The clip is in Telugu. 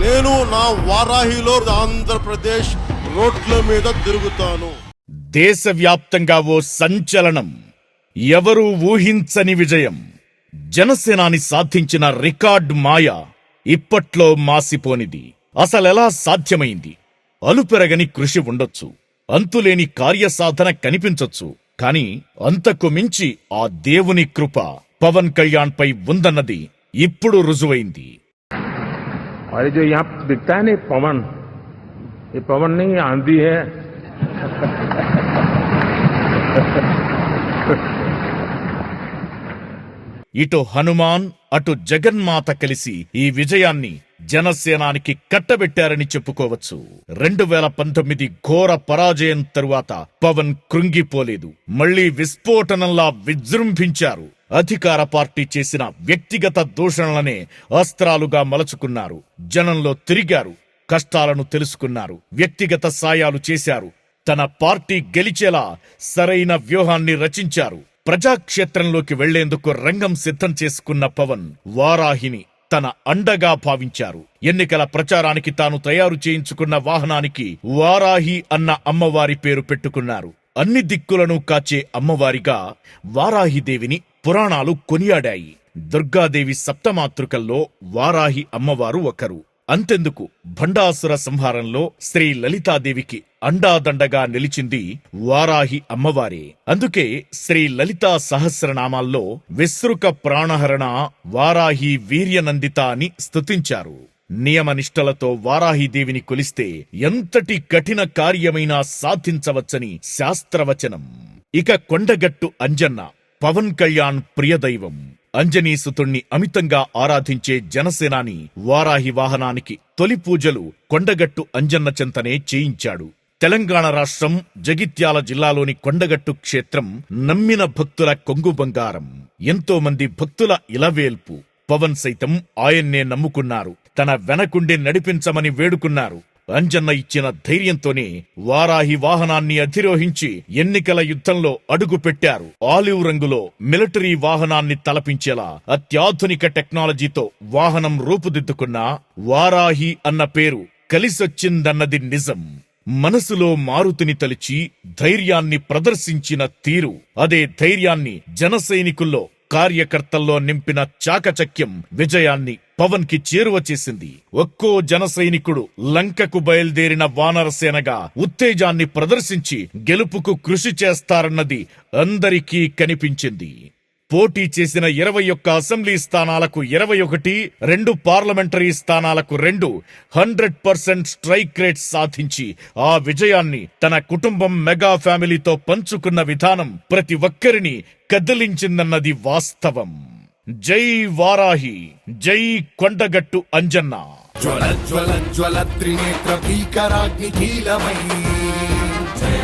నేను నా వారాహిలో ఆంధ్రప్రదేశ్ రోడ్ల మీద తిరుగుతాను. దేశవ్యాప్తంగా ఓ సంచలనం. ఎవరూ ఊహించని విజయం. జనసేనాని సాధించిన రికార్డ్ మాయ ఇప్పట్లో మాసిపోనిది. అసలెలా సాధ్యమైంది? అలుపెరగని కృషి ఉండొచ్చు. అంతులేని కార్యసాధన కనిపించొచ్చు. కాని అంతకు మించి ఆ దేవుని కృప పవన్ కళ్యాణ్పై ఉందన్నది ఇప్పుడు రుజువైంది. और ये जो यहाँ दिखता है ना ये पवन ये पवन नहीं ये आंधी है ఇటు హనుమాన్ అటు జగన్మాత కలిసి ఈ విజయాన్ని జనసేనానికి కట్టబెట్టారని చెప్పుకోవచ్చు రెండు వేల పంతొమ్మిది ఘోర పరాజయం తరువాత పవన్ కృంగిపోలేదు మళ్లీ విస్ఫోటనంలా విజృంభించారు అధికార పార్టీ చేసిన వ్యక్తిగత దూషణలనే అస్త్రాలుగా మలచుకున్నారు. జనంలో తిరిగారు. కష్టాలను తెలుసుకున్నారు. వ్యక్తిగత సాయాలు చేశారు. తన పార్టీ గెలిచేలా సరైన వ్యూహాన్ని రచించారు. ప్రజాక్షేత్రంలోకి వెళ్ళేందుకు రంగం సిద్ధం చేసుకున్న పవన్ వారాహిని తన అండగా భావించారు. ఎన్నికల ప్రచారానికి తాను తయారు చేయించుకున్న వాహనానికి వారాహి అన్న అమ్మవారి పేరు పెట్టుకున్నారు. అన్ని దిక్కులను కాచే అమ్మవారిగా వారాహిదేవిని పురాణాలు కొనియాడాయి. దుర్గాదేవి సప్తమాతృకల్లో వారాహి అమ్మవారు ఒకరు. అంతెందుకు భండాసుర సంహారంలో శ్రీ లలితాదేవికి అండాదండగా నిలిచింది వారాహి అమ్మవారే. అందుకే శ్రీ లలితా సహస్రనామాల్లో విసృక ప్రాణహరణ వారాహి వీర్యనందిత అని స్తుతించారు. నియమనిష్టలతో వారాహిదేవిని కొలిస్తే ఎంతటి కఠిన కార్యమైనా సాధించవచ్చని శాస్త్రవచనం. ఇక కొండగట్టు అంజన్న పవన్ కళ్యాణ్ ప్రియదైవం అంజనీసుతుణ్ణి అమితంగా ఆరాధించే జనసేనాని వారాహి వాహనానికి తొలి పూజలు కొండగట్టు అంజన్న చెంతనే చేయించాడు. తెలంగాణ రాష్ట్రం జగిత్యాల జిల్లాలోని కొండగట్టు క్షేత్రం నమ్మిన భక్తుల కొంగు బంగారం. ఎంతో మంది భక్తుల ఇలవేల్పు. పవన్ సైతం ఆయన్నే నమ్ముకున్నారు. తన వెనకుండి నడిపించమని వేడుకున్నారు. అంజన్న ఇచ్చిన ధైర్యంతోనే వారాహి వాహనాన్ని అధిరోహించి ఎన్నికల యుద్ధంలో అడుగు పెట్టారు ఆలివ్ రంగులో మిలిటరీ వాహనాన్ని తలపించేలా అత్యాధునిక టెక్నాలజీతో వాహనం రూపుదిద్దుకున్న వారాహి అన్న పేరు కలిసొచ్చిందన్నది నిజం. మనసులో మారుతిని తలిచి ధైర్యాన్ని ప్రదర్శించిన తీరు అదే ధైర్యాన్ని జనసైనికుల్లో కార్యకర్తల్లో నింపిన చాకచక్యం విజయాన్ని పవన్కి చేరువచేసింది ఒక్కో జన సైనికుడు లంకకు బయలుదేరిన వానరసేనగా ఉత్తేజాన్ని ప్రదర్శించి గెలుపుకు కృషి చేస్తారన్నది అందరికీ కనిపించింది. పోటీ చేసిన ఇరవై ఒక్క అసెంబ్లీ స్థానాలకు ఇరవై ఒకటి రెండు పార్లమెంటరీ స్థానాలకు రెండు హండ్రెడ్ పర్సెంట్ స్ట్రైక్ రేట్ సాధించి ఆ విజయాన్ని తన కుటుంబం మెగా ఫ్యామిలీతో పంచుకున్న విధానం ప్రతి ఒక్కరిని కదిలించిందన్నది వాస్తవం. జై వారాహి జై కొండగట్టు అంజన్న. జ్వల జ్వల జ్వల త్రినేత్ర భీకరాగ్ని కీలమై జయ